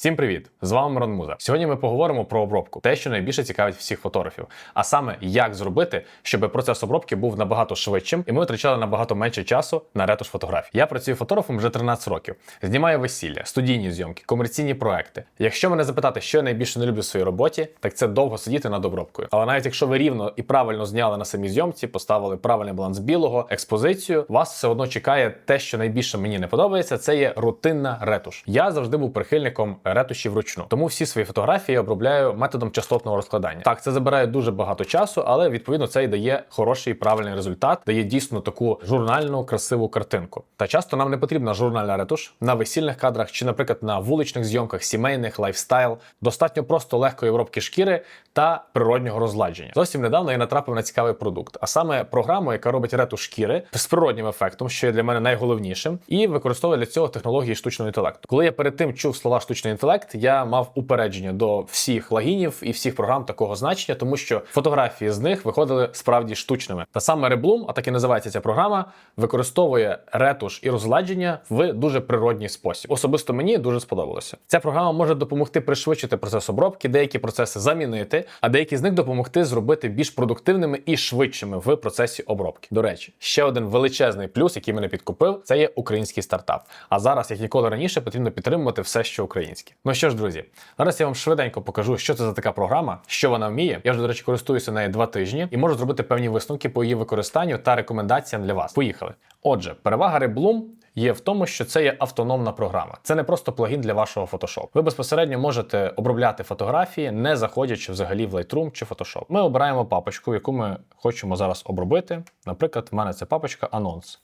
Всім привіт! З вами Мирон Муза. Сьогодні ми поговоримо про обробку, те, що найбільше цікавить всіх фотографів, а саме як зробити, щоб процес обробки був набагато швидшим, і ми витрачали набагато менше часу на ретуш фотографій. Я працюю фотографом вже 13 років, знімаю весілля, студійні зйомки, комерційні проекти. Якщо мене запитати, що я найбільше не люблю в своїй роботі, так це довго сидіти над обробкою. Але навіть якщо ви рівно і правильно зняли на самій зйомці, поставили правильний баланс білого, експозицію, вас все одно чекає те, що найбільше мені не подобається, це є рутинна ретуш. Я завжди був прихильником ретуші вручну. Тому всі свої фотографії я обробляю методом частотного розкладання. Так, це забирає дуже багато часу, але відповідно це і дає хороший правильний результат, дає дійсно таку журнальну красиву картинку. Та часто нам не потрібна журнальна ретуш на весільних кадрах чи, наприклад, на вуличних зйомках, сімейних, лайфстайл. Достатньо просто легкої обробки шкіри та природнього розладження. Зовсім недавно я натрапив на цікавий продукт, а саме програму, яка робить ретуш шкіри з природнім ефектом, що є для мене найголовнішим, і використовує для цього технології штучного інтелекту. Коли я перед тим чув слова штучний інтелект, я мав упередження до всіх лагінів і всіх програм такого значення, тому що фотографії з них виходили справді штучними. Та саме Reblum, а так і називається ця програма, використовує ретуш і розладження в дуже природній спосіб. Особисто мені дуже сподобалося. Ця програма може допомогти пришвидшити процес обробки, деякі процеси замінити, а деякі з них допомогти зробити більш продуктивними і швидшими в процесі обробки. До речі, ще один величезний плюс, який мене підкупив, це є український стартап. А зараз, як ніколи раніше, потрібно підтримувати все, що українське. Ну що ж, друзі, зараз я вам швиденько покажу, що це за така програма, що вона вміє. Я вже, до речі, користуюся нею два тижні і можу зробити певні висновки по її використанню та рекомендаціям для вас. Поїхали. Отже, перевага Reblum Є в тому, що це є автономна програма. Це не просто плагін для вашого Photoshop. Ви безпосередньо можете обробляти фотографії, не заходячи взагалі в Lightroom чи Photoshop. Ми обираємо папочку, яку ми хочемо зараз обробити. Наприклад, в мене це папочка анонс.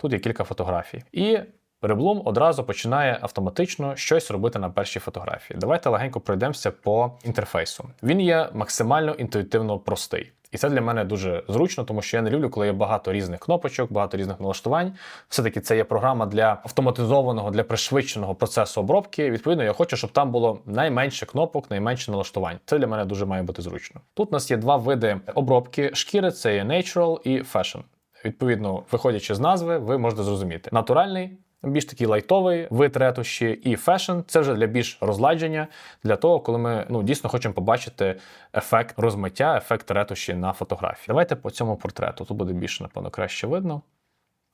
Тут є кілька фотографій. І Реблум одразу починає автоматично щось робити на першій фотографії. Давайте легенько пройдемося по інтерфейсу. Він є максимально інтуїтивно простий. І це для мене дуже зручно, тому що я не люблю, коли є багато різних кнопочок, багато різних налаштувань. Все-таки це є програма для автоматизованого, для пришвидшеного процесу обробки. Відповідно, я хочу, щоб там було найменше кнопок, найменше налаштувань. Це для мене дуже має бути зручно. Тут у нас є два види обробки шкіри: це є Natural і Fashion. Відповідно, виходячи з назви, ви можете зрозуміти. Натуральний більш такий лайтовий вид ретуші, і фешн це вже для більш розладження, для того, коли ми ну дійсно хочемо побачити ефект розмиття, ефект ретуші на фотографії. Давайте по цьому портрету. Тут буде більше, напевно, краще видно.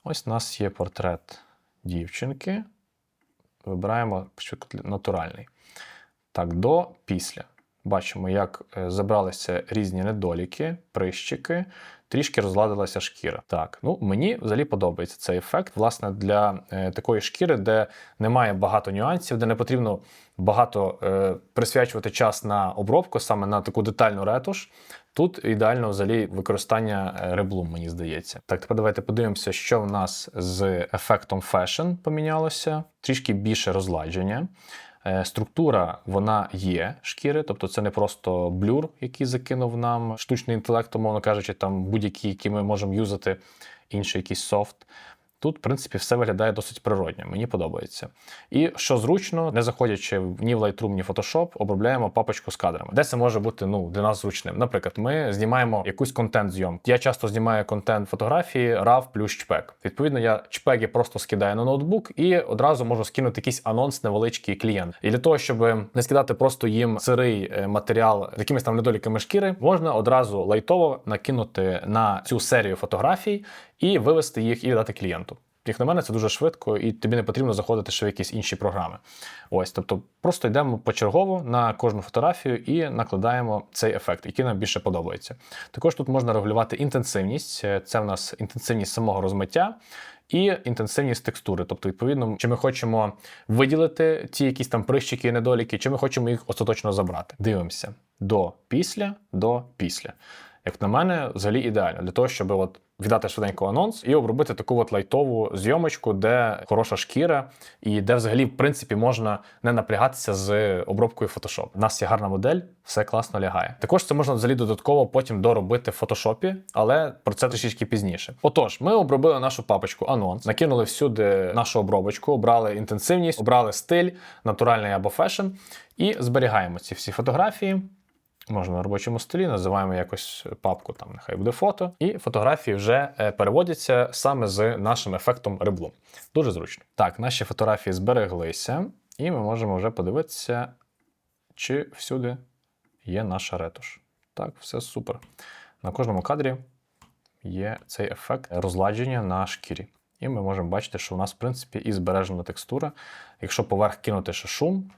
Ось у нас є портрет дівчинки. Вибираємо натуральний. Так, до після. Бачимо, як е, забралися різні недоліки, прищики, трішки розладилася шкіра. Так, ну мені взагалі подобається цей ефект. Власне, для е, такої шкіри, де немає багато нюансів, де не потрібно багато е, присвячувати час на обробку, саме на таку детальну ретуш. Тут ідеально взагалі використання е, реблум, мені здається. Так, тепер давайте подивимося, що в нас з ефектом Fashion помінялося. Трішки більше розладження. Е, структура вона є шкіри, тобто це не просто блюр, який закинув нам штучний інтелект, умовно кажучи, там будь-які, які ми можемо юзати, інший якийсь софт. Тут, в принципі, все виглядає досить природньо, мені подобається. І що зручно, не заходячи ні в Lightroom, ні в Photoshop, обробляємо папочку з кадрами, де це може бути ну, для нас зручним. Наприклад, ми знімаємо якусь контент-зйомку. Я часто знімаю контент фотографії RAW плюс чпек. Відповідно, я чпеги просто скидаю на ноутбук і одразу можу скинути якийсь анонс невеличкий клієнт. І для того, щоб не скидати просто їм сирий е, матеріал з якимись там недоліками шкіри, можна одразу лайтово накинути на цю серію фотографій і вивести їх і дати клієнту. Як на мене, це дуже швидко, і тобі не потрібно заходити ще в якісь інші програми. Ось, тобто, просто йдемо почергово на кожну фотографію і накладаємо цей ефект, який нам більше подобається. Також тут можна регулювати інтенсивність, це в нас інтенсивність самого розмиття. І інтенсивність текстури, тобто, відповідно, чи ми хочемо виділити ті якісь там прищики і недоліки, чи ми хочемо їх остаточно забрати. Дивимося до після, до після. Як на мене, взагалі ідеально для того, щоб от віддати швиденько анонс і обробити таку от лайтову зйомочку, де хороша шкіра, і де взагалі, в принципі, можна не напрягатися з обробкою Photoshop. У нас є гарна модель, все класно лягає. Також це можна взагалі додатково потім доробити в фотошопі, але про це трішки пізніше. Отож, ми обробили нашу папочку анонс, накинули всюди нашу обробочку, обрали інтенсивність, обрали стиль, натуральний або фешн, і зберігаємо ці всі фотографії. Можна на робочому столі, називаємо якось папку, там нехай буде фото, і фотографії вже е, переводяться саме з нашим ефектом реблу. Дуже зручно. Так, наші фотографії збереглися. І ми можемо вже подивитися, чи всюди є наша ретуш. Так, все супер. На кожному кадрі є цей ефект розладження на шкірі. І ми можемо бачити, що у нас, в принципі, і збережена текстура. Якщо поверх кинути ще шум,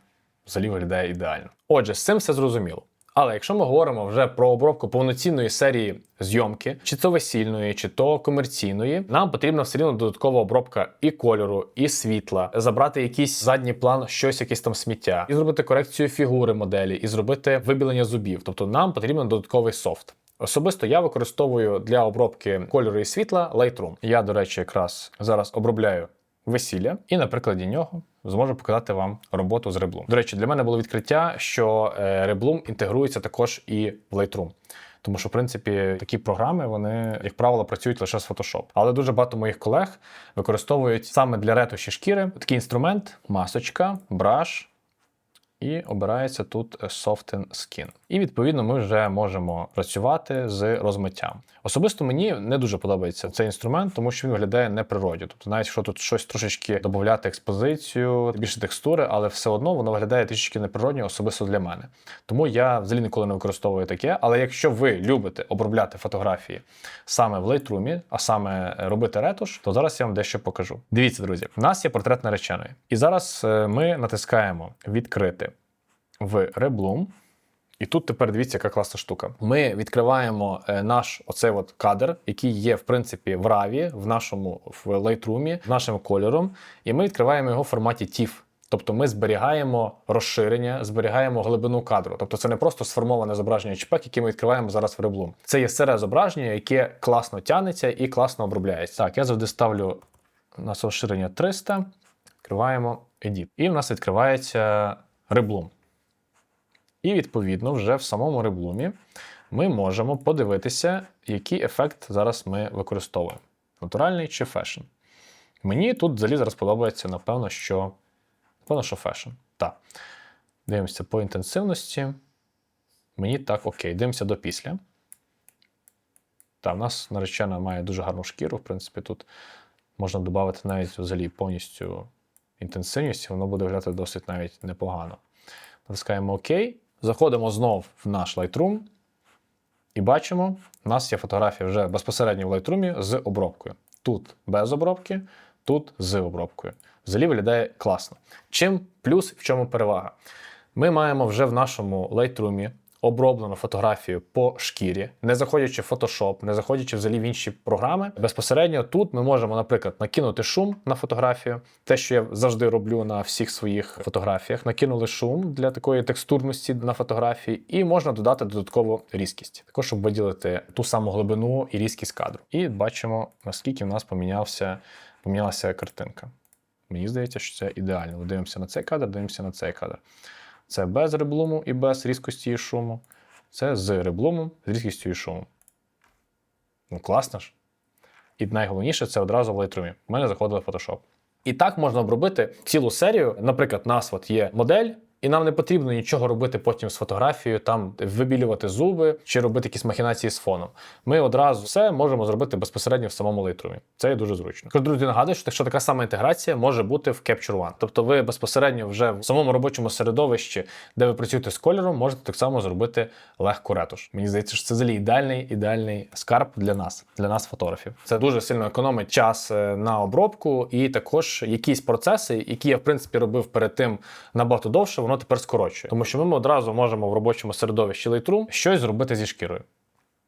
взагалі виглядає ідеально. Отже, з цим все зрозуміло. Але якщо ми говоримо вже про обробку повноцінної серії зйомки, чи то весільної, чи то комерційної, нам потрібна все рівно додаткова обробка і кольору, і світла, забрати якийсь задній план, щось, якесь там сміття, і зробити корекцію фігури моделі, і зробити вибілення зубів. Тобто нам потрібен додатковий софт. Особисто я використовую для обробки кольору і світла Lightroom. Я, до речі, якраз зараз обробляю весілля, і на прикладі нього зможу показати вам роботу з Reblum. До речі, для мене було відкриття, що е, Reblum інтегрується також і в Lightroom. Тому що, в принципі, такі програми, вони, як правило, працюють лише з Photoshop. Але дуже багато моїх колег використовують саме для ретуші шкіри такий інструмент: масочка, браш, і обирається тут Soften Skin. І відповідно ми вже можемо працювати з розмиттям. Особисто мені не дуже подобається цей інструмент, тому що він виглядає неприродно. Тобто, навіть якщо тут щось трошечки додати експозицію, більше текстури, але все одно воно виглядає трішечки неприродньо, особисто для мене. Тому я взагалі ніколи не використовую таке. Але якщо ви любите обробляти фотографії саме в Lightroom, а саме робити ретуш, то зараз я вам дещо покажу. Дивіться, друзі, в нас є портрет нареченої. І зараз е, ми натискаємо відкрити в Reblum. І тут тепер дивіться, яка класна штука. Ми відкриваємо е, наш оцей от кадр, який є, в принципі, в RAW, в нашому в Lightroom, нашим кольором, і ми відкриваємо його в форматі TIFF. Тобто ми зберігаємо розширення, зберігаємо глибину кадру. Тобто це не просто сформоване зображення JPEG, яке ми відкриваємо зараз в Reblum. Це є сире зображення, яке класно тянеться і класно обробляється. Так, я завжди ставлю у нас розширення 300, відкриваємо Edit. І в нас відкривається Reblum. І відповідно, вже в самому реблумі ми можемо подивитися, який ефект зараз ми використовуємо: натуральний чи фешн. Мені тут взагалі зараз подобається, напевно, що напевно, що фешн. Так. Дивимося по інтенсивності. Мені так окей. Дивимося до після. Так, у нас наречена має дуже гарну шкіру. В принципі, тут можна додати навіть взагалі повністю інтенсивність, і воно буде виглядати досить навіть непогано. Натискаємо ОК. Заходимо знов в наш Lightroom і бачимо, у нас є фотографія вже безпосередньо в Lightroom з обробкою. Тут без обробки, тут з обробкою. Взагалі виглядає класно. Чим плюс, в чому перевага? Ми маємо вже в нашому Lightroom оброблену фотографію по шкірі, не заходячи в Photoshop, не заходячи взагалі в інші програми. Безпосередньо тут ми можемо, наприклад, накинути шум на фотографію, те, що я завжди роблю на всіх своїх фотографіях. Накинули шум для такої текстурності на фотографії, і можна додати додаткову різкість, також щоб виділити ту саму глибину і різкість кадру. І бачимо, наскільки в нас помінявся, помінялася картинка. Мені здається, що це ідеально. Дивимося на цей кадр, дивимося на цей кадр. Це без реблуму і без різкості і шуму. Це з реблумом, з різкістю і шумом. Ну, класно ж. І найголовніше це одразу в Lightroom. У мене заходили в Photoshop. І так можна обробити цілу серію. Наприклад, у нас от є модель, і нам не потрібно нічого робити потім з фотографією, там вибілювати зуби чи робити якісь махінації з фоном. Ми одразу все можемо зробити безпосередньо в самому Lightroom. Це є дуже зручно. Тож, друзі, нагадую, що що така сама інтеграція може бути в Capture One. Тобто ви безпосередньо вже в самому робочому середовищі, де ви працюєте з кольором, можете так само зробити легку ретуш. Мені здається, що це взагалі ідеальний ідеальний скарб для нас, для нас, фотографів. Це дуже сильно економить час е, на обробку, і також якісь процеси, які я в принципі робив перед тим набагато довше воно тепер скорочує. Тому що ми одразу можемо в робочому середовищі Lightroom щось зробити зі шкірою.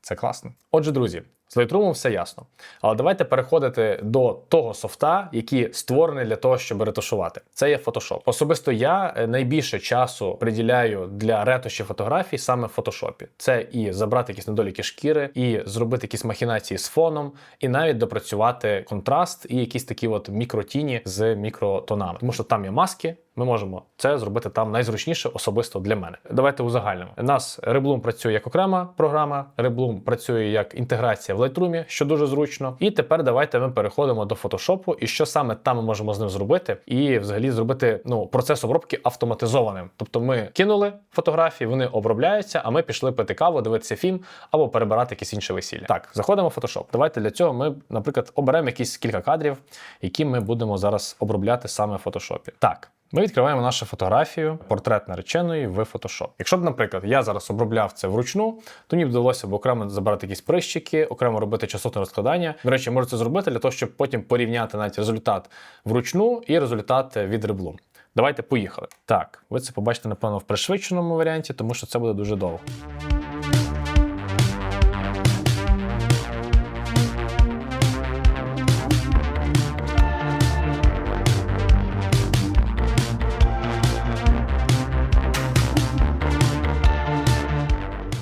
Це класно. Отже, друзі, з Lightroom все ясно. Але давайте переходити до того софта, який створений для того, щоб ретушувати. Це є Photoshop. Особисто я е, найбільше часу приділяю для ретуші фотографій саме в Photoshop. Це і забрати якісь недоліки шкіри, і зробити якісь махінації з фоном, і навіть допрацювати контраст і якісь такі от мікротіні з мікротонами. Тому що там є маски. Ми можемо це зробити там найзручніше, особисто для мене. Давайте узагальнимо. У нас Reblum працює як окрема програма, Reblum працює як інтеграція в Lightroom, що дуже зручно. І тепер давайте ми переходимо до Photoshop і що саме там ми можемо з ним зробити, і взагалі зробити ну, процес обробки автоматизованим. Тобто ми кинули фотографії, вони обробляються, а ми пішли пити каву, дивитися фільм або перебирати якісь інші весілля. Так, заходимо в Photoshop. Давайте для цього ми, наприклад, оберемо якісь кілька кадрів, які ми будемо зараз обробляти саме в Photoshop. Так. Ми відкриваємо нашу фотографію, портрет нареченої в Photoshop. Якщо б, наприклад, я зараз обробляв це вручну, то мені б вдалося б окремо забирати якісь прищики, окремо робити частотне розкладання. До речі, можу це зробити для того, щоб потім порівняти навіть результат вручну і результат від реблу. Давайте поїхали. Так, ви це побачите, напевно, в пришвидшеному варіанті, тому що це буде дуже довго.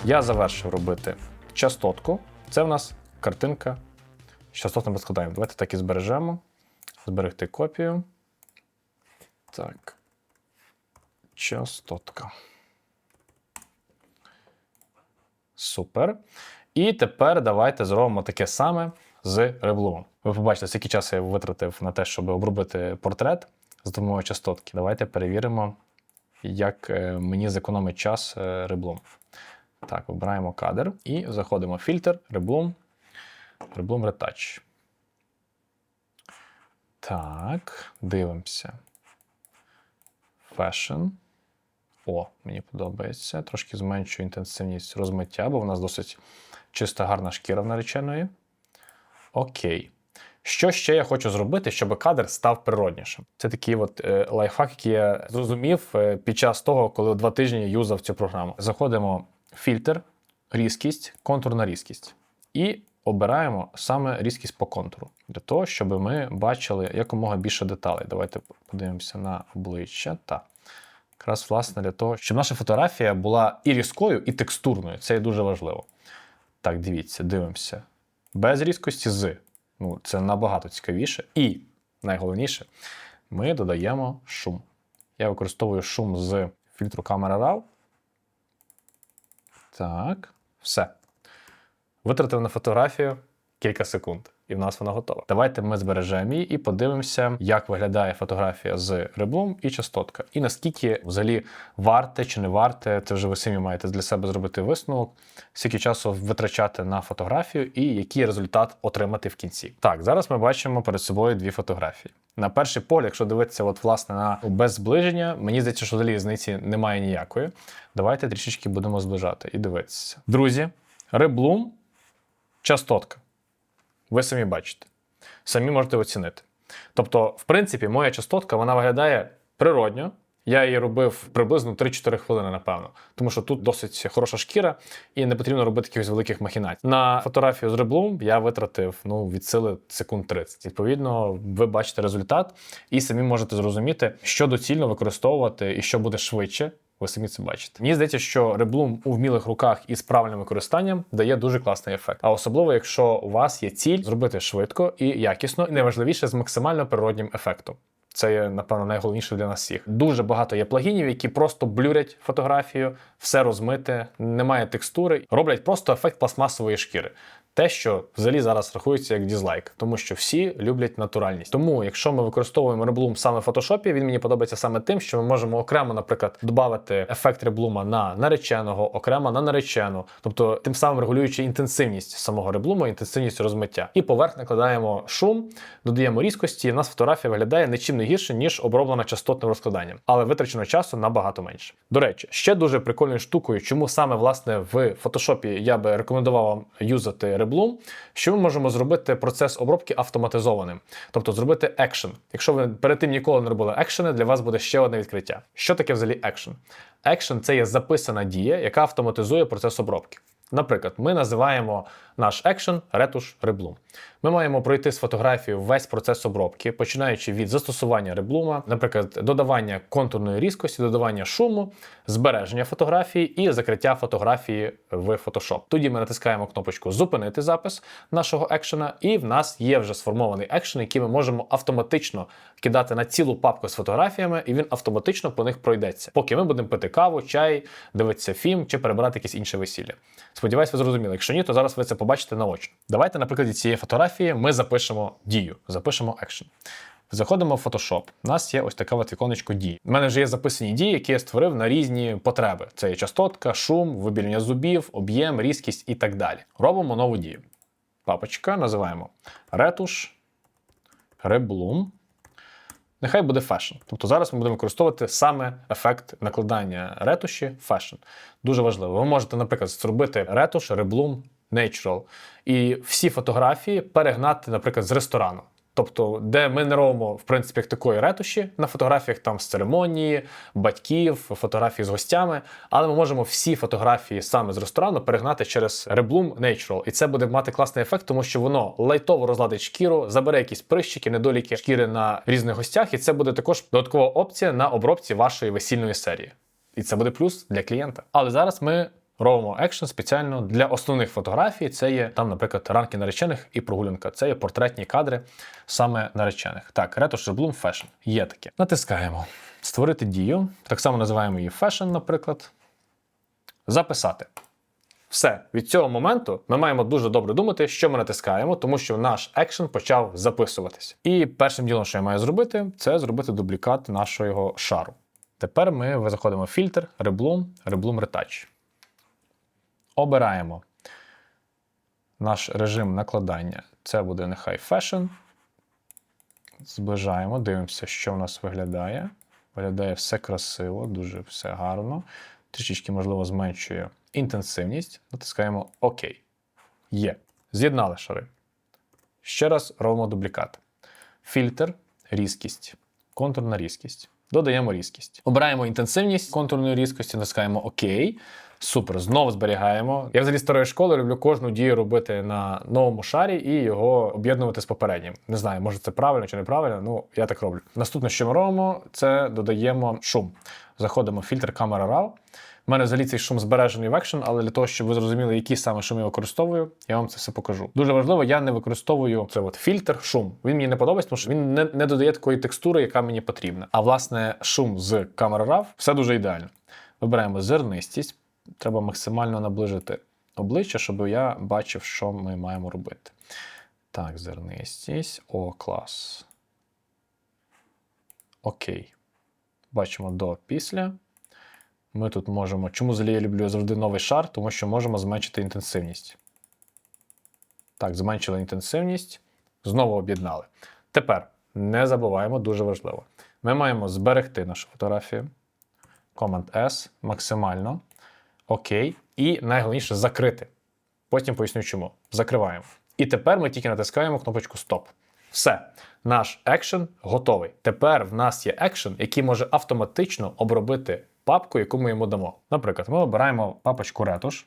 Я завершив робити частотку. Це в нас картинка з частотним розкладанням. Давайте так і збережемо. Зберегти копію. Так. Частотка. Супер. І тепер давайте зробимо таке саме з реблумом. Ви побачите, скільки часу я витратив на те, щоб обробити портрет з допомогою частотки. Давайте перевіримо, як е, мені зекономить час е, реблум. Так, вибираємо кадр і заходимо в фільтр, Reblum, Reblum Retouch. Так, дивимося. Fashion. О, мені подобається. Трошки зменшую інтенсивність розмиття, бо в нас досить чиста гарна шкіра в нареченої. Окей. Що ще я хочу зробити, щоб кадр став природнішим? Це такий от е, лайфхак, який я зрозумів е, під час того, коли два тижні юзав цю програму. Заходимо фільтр, різкість, контурна різкість. І обираємо саме різкість по контуру, для того, щоб ми бачили якомога більше деталей. Давайте подивимося на обличчя. Так. Якраз, власне, для того, щоб наша фотографія була і різкою, і текстурною. Це є дуже важливо. Так, дивіться, дивимося. Без різкості з. Ну, Це набагато цікавіше. І найголовніше, ми додаємо шум. Я використовую шум з фільтру Camera RAW. Так, все. Витратив на фотографію кілька секунд, і в нас вона готова. Давайте ми збережемо її і подивимося, як виглядає фотографія з реблом і частотка. І наскільки взагалі варте чи не варте, це вже ви самі маєте для себе зробити висновок, скільки часу витрачати на фотографію і який результат отримати в кінці. Так, зараз ми бачимо перед собою дві фотографії. На перший погляд, якщо дивитися, от власне на без зближення, мені здається, що взагалі різниці немає ніякої. Давайте трішечки будемо зближати і дивитися. Друзі, реблум, частотка. Ви самі бачите. Самі можете оцінити. Тобто, в принципі, моя частотка вона виглядає природньо. Я її робив приблизно 3-4 хвилини, напевно. Тому що тут досить хороша шкіра, і не потрібно робити якихось великих махінацій. На фотографію з реблум я витратив ну, від сили секунд 30. Відповідно, ви бачите результат і самі можете зрозуміти, що доцільно використовувати і що буде швидше. Ви самі це бачите. Мені здається, що реблум у вмілих руках із правильним використанням дає дуже класний ефект. А особливо, якщо у вас є ціль зробити швидко і якісно, і найважливіше з максимально природнім ефектом. Це є, напевно, найголовніше для нас всіх. Дуже багато є плагінів, які просто блюрять фотографію, все розмите, немає текстури, роблять просто ефект пластмасової шкіри. Те, що взагалі зараз рахується як дізлайк, тому що всі люблять натуральність. Тому, якщо ми використовуємо реблум саме в фотошопі, він мені подобається саме тим, що ми можемо окремо, наприклад, додати ефект реблума на нареченого, окремо на наречену, тобто тим самим регулюючи інтенсивність самого реблума, інтенсивність розмиття. І поверх накладаємо шум, додаємо різкості. і в нас фотографія виглядає нічим не гірше, ніж оброблена частотним розкладанням, але витрачено часу набагато менше. До речі, ще дуже прикольною штукою, чому саме власне в фотошопі я би рекомендував вам юзати Reblum, що ми можемо зробити процес обробки автоматизованим, тобто зробити екшен. Якщо ви перед тим ніколи не робили екшени, для вас буде ще одне відкриття. Що таке взагалі екшен? Екшен це є записана дія, яка автоматизує процес обробки. Наприклад, ми називаємо наш екшен ретуш реблум. Ми маємо пройти з фотографією весь процес обробки, починаючи від застосування реблума, наприклад, додавання контурної різкості, додавання шуму, збереження фотографії і закриття фотографії в Photoshop. Тоді ми натискаємо кнопочку Зупинити запис нашого екшена, і в нас є вже сформований екшен, який ми можемо автоматично кидати на цілу папку з фотографіями, і він автоматично по них пройдеться, поки ми будемо пити каву, чай, дивитися фільм чи перебирати якесь інше весілля. Сподіваюсь, ви зрозуміли. Якщо ні, то зараз ви це побачите наочно. Давайте, на прикладі цієї фотографії, ми запишемо дію, запишемо екшен. Заходимо в Photoshop. У нас є ось таке от віконечко дії. У мене вже є записані дії, які я створив на різні потреби: це є частотка, шум, вибілення зубів, об'єм, різкість і так далі. Робимо нову дію. Папочка називаємо ретуш, реблум. Нехай буде фешн. Тобто зараз ми будемо використовувати саме ефект накладання ретуші фешн. Дуже важливо. Ви можете, наприклад, зробити ретуш, реблум, natural. І всі фотографії перегнати, наприклад, з ресторану. Тобто, де ми не робимо, в принципі, як такої ретуші на фотографіях там з церемонії, батьків, фотографії з гостями, але ми можемо всі фотографії саме з ресторану перегнати через Reblum Natural. І це буде мати класний ефект, тому що воно лайтово розладить шкіру, забере якісь прищики, недоліки шкіри на різних гостях, і це буде також додаткова опція на обробці вашої весільної серії. І це буде плюс для клієнта. Але зараз ми робимо екшн спеціально для основних фотографій. Це є там, наприклад, ранки наречених і прогулянка. Це є портретні кадри саме наречених. Так, ретуш Bloom Fashion. Є таке. Натискаємо. Створити дію. Так само називаємо її Fashion, наприклад. Записати. Все, від цього моменту ми маємо дуже добре думати, що ми натискаємо, тому що наш екшен почав записуватись. І першим ділом, що я маю зробити, це зробити дублікат нашого шару. Тепер ми заходимо в фільтр, Reblum, Reblum Retouch. Обираємо наш режим накладання. Це буде нехай Fashion. Зближаємо, дивимося, що в нас виглядає. Виглядає все красиво, дуже все гарно. Трішечки, можливо, зменшує інтенсивність. Натискаємо ОК. Є. З'єднали шари. Ще раз робимо дублікат. Фільтр, різкість, контурна різкість. Додаємо різкість. Обираємо інтенсивність контурної різкості, натискаємо ОК. Супер, знову зберігаємо. Я взагалі старої школи люблю кожну дію робити на новому шарі і його об'єднувати з попереднім. Не знаю, може це правильно чи неправильно, ну я так роблю. Наступне, що ми робимо, це додаємо шум. Заходимо в фільтр камера RAW. У мене взагалі цей шум збережений в Action, але для того, щоб ви зрозуміли, які саме шуми я використовую, я вам це все покажу. Дуже важливо, я не використовую це от фільтр, шум. Він мені не подобається, тому що він не, не додає такої текстури, яка мені потрібна. А власне, шум з камери RAW все дуже ідеально. Вибираємо зернистість. Треба максимально наближити обличчя, щоб я бачив, що ми маємо робити. Так, зернистість. О, клас. Окей. Бачимо до після. Ми тут можемо. Чому взагалі я люблю завжди новий шар? Тому що можемо зменшити інтенсивність. Так, зменшили інтенсивність. Знову об'єднали. Тепер не забуваємо, дуже важливо. Ми маємо зберегти нашу фотографію. Command S максимально. Окей. І найголовніше закрити. Потім поясню чому. Закриваємо. І тепер ми тільки натискаємо кнопочку Стоп. Все, наш екшен готовий. Тепер в нас є екшен, який може автоматично обробити папку, яку ми йому дамо. Наприклад, ми обираємо папочку ретуш,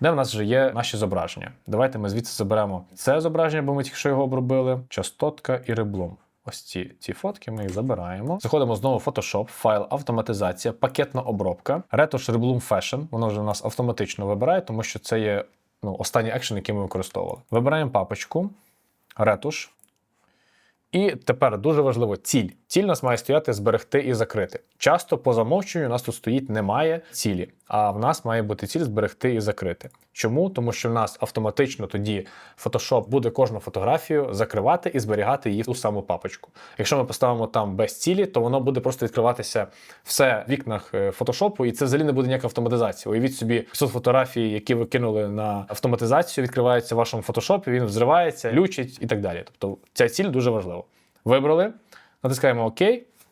де в нас вже є наші зображення. Давайте ми звідси заберемо це зображення, бо ми тільки що його обробили. Частотка і реблом. Ось ці ці фотки ми їх забираємо. Заходимо знову в Photoshop, файл, автоматизація, пакетна обробка, Retouch Reblum Fashion. Воно вже у нас автоматично вибирає, тому що це є ну, останній екшен, який ми використовували. Вибираємо папочку, ретуш. І тепер дуже важливо ціль. Ціль у нас має стояти зберегти і закрити. Часто по замовченню у нас тут стоїть немає цілі, а в нас має бути ціль зберегти і закрити. Чому? Тому що в нас автоматично тоді Photoshop буде кожну фотографію закривати і зберігати її в ту саму папочку. Якщо ми поставимо там без цілі, то воно буде просто відкриватися все в вікнах е, Photoshop, і це взагалі не буде ніяка автоматизація. Уявіть собі, 500 фотографій, які ви кинули на автоматизацію, відкриваються в вашому фотошопі, він взривається, лючить і так далі. Тобто ця ціль дуже важлива. Вибрали, натискаємо ОК.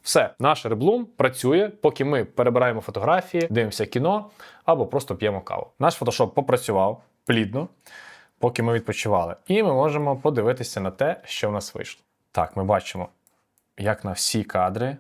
Все, наш реблум працює, поки ми перебираємо фотографії, дивимося кіно або просто п'ємо каву. Наш фотошоп попрацював плідно, поки ми відпочивали. І ми можемо подивитися на те, що в нас вийшло. Так, ми бачимо, як на всі кадри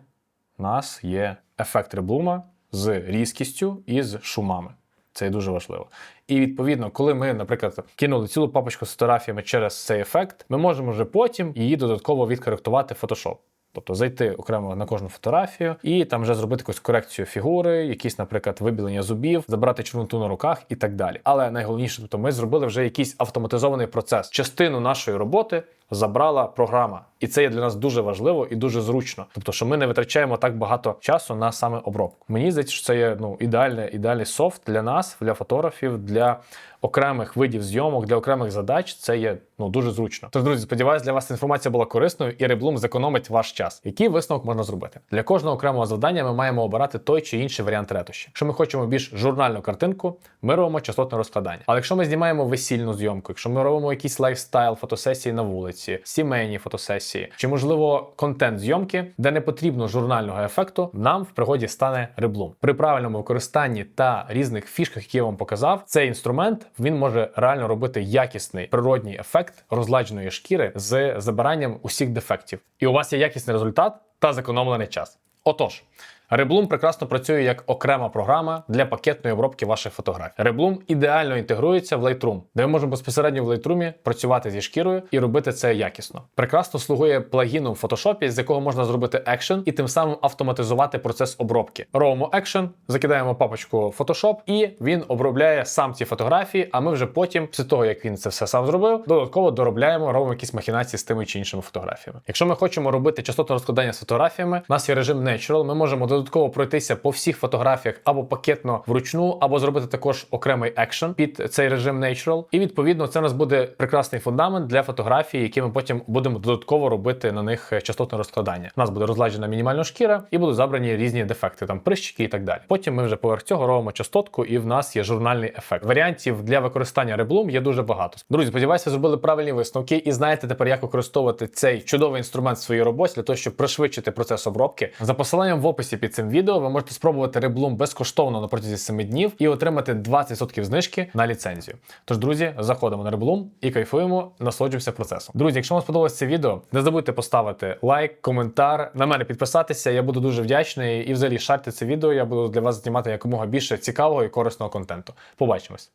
у нас є ефект реблума з різкістю і з шумами. Це дуже важливо. І відповідно, коли ми, наприклад, кинули цілу папочку з фотографіями через цей ефект, ми можемо вже потім її додатково відкоректувати в Photoshop. Тобто зайти окремо на кожну фотографію і там вже зробити якусь корекцію фігури, якісь, наприклад, вибілення зубів, забрати чорноту на руках і так далі. Але найголовніше, тобто ми зробили вже якийсь автоматизований процес. Частину нашої роботи забрала програма, і це є для нас дуже важливо і дуже зручно. Тобто, що ми не витрачаємо так багато часу на саме обробку. Мені здається, що це є ну ідеальний, ідеальний софт для нас, для фотографів, для окремих видів зйомок, для окремих задач. Це є ну дуже зручно. Тож, друзі, сподіваюся, для вас інформація була корисною і Реблум зекономить ваш час. Який висновок можна зробити? Для кожного окремого завдання ми маємо обирати той чи інший варіант ретуші. Якщо ми хочемо більш журнальну картинку, ми робимо частотне розкладання. Але якщо ми знімаємо весільну зйомку, якщо ми робимо якийсь лайфстайл, фотосесії на вулиці вулиці, сімейні фотосесії, чи можливо контент зйомки, де не потрібно журнального ефекту, нам в пригоді стане Reblum. При правильному використанні та різних фішках, які я вам показав, цей інструмент він може реально робити якісний природній ефект розладженої шкіри з забиранням усіх дефектів. І у вас є якісний результат та зекономлений час. Отож. Reblum прекрасно працює як окрема програма для пакетної обробки ваших фотографій. Reblum ідеально інтегрується в Lightroom, де ми можемо безпосередньо в Lightroom працювати зі шкірою і робити це якісно. Прекрасно слугує плагіном в Photoshop, з якого можна зробити екшен і тим самим автоматизувати процес обробки. Робимо екшен, закидаємо папочку Photoshop, і він обробляє сам ці фотографії. А ми вже потім, після того як він це все сам зробив, додатково доробляємо, робимо якісь махінації з тими чи іншими фотографіями. Якщо ми хочемо робити частотне розкладання з фотографіями, у нас є режим Natural. Ми можемо додатково пройтися по всіх фотографіях або пакетно вручну, або зробити також окремий екшен під цей режим Natural. І відповідно це у нас буде прекрасний фундамент для фотографій, які ми потім будемо додатково робити на них частотне розкладання. У нас буде розладжена мінімальна шкіра і будуть забрані різні дефекти, там прищики і так далі. Потім ми вже поверх цього робимо частотку, і в нас є журнальний ефект. Варіантів для використання Reblum є дуже багато. Друзі, сподіваюся, зробили правильні висновки і знаєте тепер, як використовувати цей чудовий інструмент в своїй роботі для того, щоб пришвидшити процес обробки. За посиланням в описі під цим відео ви можете спробувати Reblum безкоштовно на протязі 7 днів і отримати 20% знижки на ліцензію. Тож, друзі, заходимо на Reblum і кайфуємо, насолоджуємося процесом. Друзі, якщо вам сподобалось це відео, не забудьте поставити лайк, коментар, на мене підписатися. Я буду дуже вдячний і взагалі шарте це відео. Я буду для вас знімати якомога більше цікавого і корисного контенту. Побачимось.